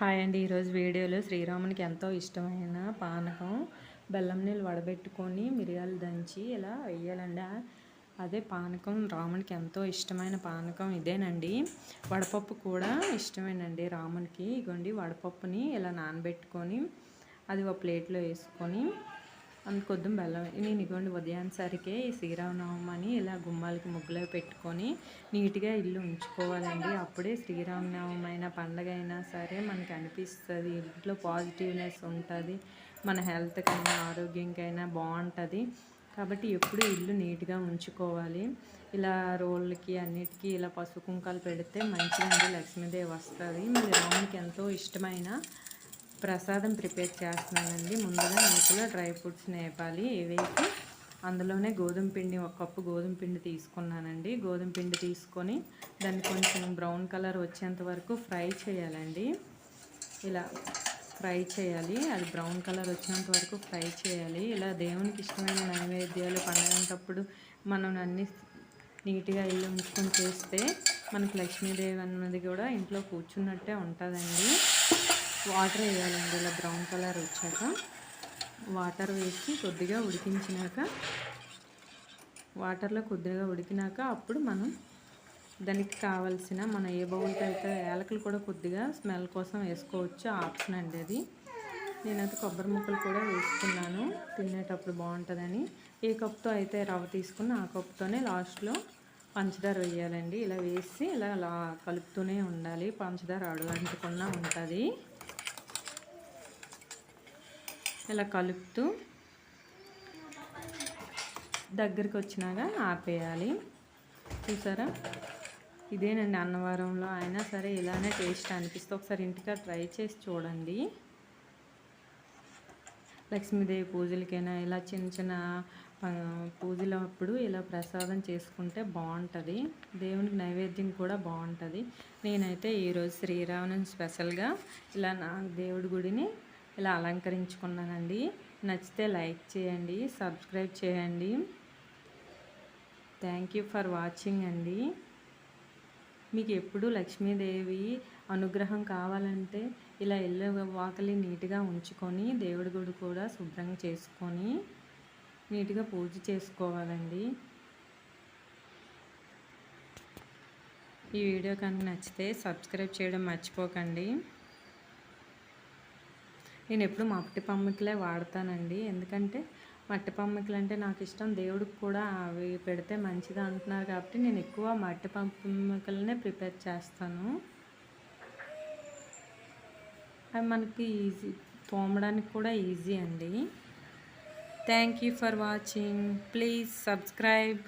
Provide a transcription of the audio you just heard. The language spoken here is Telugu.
హాయ్ అండి. ఈరోజు వీడియోలో శ్రీరామునికి ఎంతో ఇష్టమైన పానకం బెల్లం నీళ్ళు వడబెట్టుకొని మిరియాలు దంచి ఇలా వేయాలండి. అదే పానకం రామునికి ఎంతో ఇష్టమైన పానకం ఇదేనండి. వడపప్పు కూడా ఇష్టమేనండి రామునికి. ఇగోండి వడపప్పుని ఇలా నానబెట్టుకొని అది ఒక ప్లేట్లో వేసుకొని అంత బెల్లం. నేను ఇగోండి ఉదయాన్సరికే ఈ శ్రీరామనవమని ఇలా గుమ్మాలకి ముగ్గులో పెట్టుకొని నీట్గా ఇల్లు ఉంచుకోవాలండి. అప్పుడే శ్రీరామనవమైన పండగ అయినా సరే మనకి అనిపిస్తుంది. ఇంట్లో పాజిటివ్నెస్ ఉంటుంది. మన హెల్త్కైనా ఆరోగ్యంకైనా బాగుంటుంది కాబట్టి ఎప్పుడు ఇల్లు నీట్గా ఉంచుకోవాలి. ఇలా రోళ్ళకి అన్నిటికీ ఇలా పసుపు కుంకాలు పెడితే మంచిగా లక్ష్మీదేవి వస్తుంది. మరి రామునికి ఎంతో ఇష్టమైన ప్రసాదం ప్రిపేర్ చేస్తున్నానండి. ముందుగా నీటిలో డ్రై ఫ్రూట్స్ నేపాలి. వేసి అందులోనే గోధుమ పిండి ఒక కప్పు గోధుమ పిండి తీసుకున్నానండి. గోధుమ పిండి తీసుకొని దాన్ని కొంచెం బ్రౌన్ కలర్ వచ్చేంత వరకు ఫ్రై చేయాలండి. ఇలా ఫ్రై చేయాలి. అది బ్రౌన్ కలర్ వచ్చినంత వరకు ఫ్రై చేయాలి. ఇలా దేవునికి ఇష్టమైన నైవేద్యాలు పండగంటప్పుడు మనం అన్ని నీట్గా ఇల్లు ఉంచుకొని చేస్తే మనకు లక్ష్మీదేవి అన్నది కూడా ఇంట్లో కూర్చున్నట్టే ఉంటుందండి. వాటర్ వేయాలండి. ఇలా బ్రౌన్ కలర్ వచ్చాక వాటర్ వేసి కొద్దిగా ఉడికించినాక వాటర్లో కొద్దిగా ఉడికినాక అప్పుడు మనం దానికి కావలసిన మన ఏ బౌల్కి అయితే యాలకులు కూడా కొద్దిగా స్మెల్ కోసం వేసుకోవచ్చు. ఆప్షన్ అండి అది. నేనైతే కొబ్బరి ముక్కలు కూడా వేసుకున్నాను. తినేటప్పుడు బాగుంటుందని. ఏ కప్తో అయితే రవ్వ తీసుకున్న ఆ కప్తోనే లాస్ట్లో పంచదార వేయాలండి. ఇలా వేసి ఇలా కలుపుతూనే ఉండాలి. పంచదార అడుగంటకుండా ఉంటుంది. ఇలా కలుపుతూ దగ్గరికి వచ్చినాక ఆపేయాలి. చూసారా? ఇదేనండి అన్నవరంలో అయినా సరే ఇలానే టేస్ట్ అనిపిస్తే ఒకసారి ఇంటికా ట్రై చేసి చూడండి. లక్ష్మీదేవి పూజలకైనా ఇలా చిన్న చిన్న పూజలు అప్పుడు ఇలా ప్రసాదం చేసుకుంటే బాగుంటుంది. దేవునికి నైవేద్యం కూడా బాగుంటుంది. నేనైతే ఈరోజు శ్రీరామన్ స్పెషల్గా ఇలా నా దేవుడి గుడిని ఇలా అలంకరించుకున్నానండి. నచ్చితే లైక్ చేయండి సబ్స్క్రైబ్ చేయండి. థ్యాంక్ యూ ఫర్ వాచింగ్ అండి. మీకు ఎప్పుడు లక్ష్మీదేవి అనుగ్రహం కావాలంటే ఇలా ఇల్లు వాకలి నీట్గా ఉంచుకొని దేవుడి గుడి కూడా శుభ్రంగా చేసుకొని నీట్గా పూజ చేసుకోవాలండి. ఈ వీడియో కనుక నచ్చితే సబ్స్క్రైబ్ చేయడం మర్చిపోకండి. నేను ఎప్పుడు మట్టి పమ్మికలే వాడతానండి. ఎందుకంటే మట్టి పమ్మికలు అంటే నాకు ఇష్టం. దేవుడికి కూడా అవి పెడితే మంచిది అంటున్నారు కాబట్టి నేను ఎక్కువ మట్టి పమ్మకిలనే ప్రిపేర్ చేస్తాను. అవి మనకి ఈజీ తోమడానికి కూడా ఈజీ అండి. Thank you for watching. Please subscribe.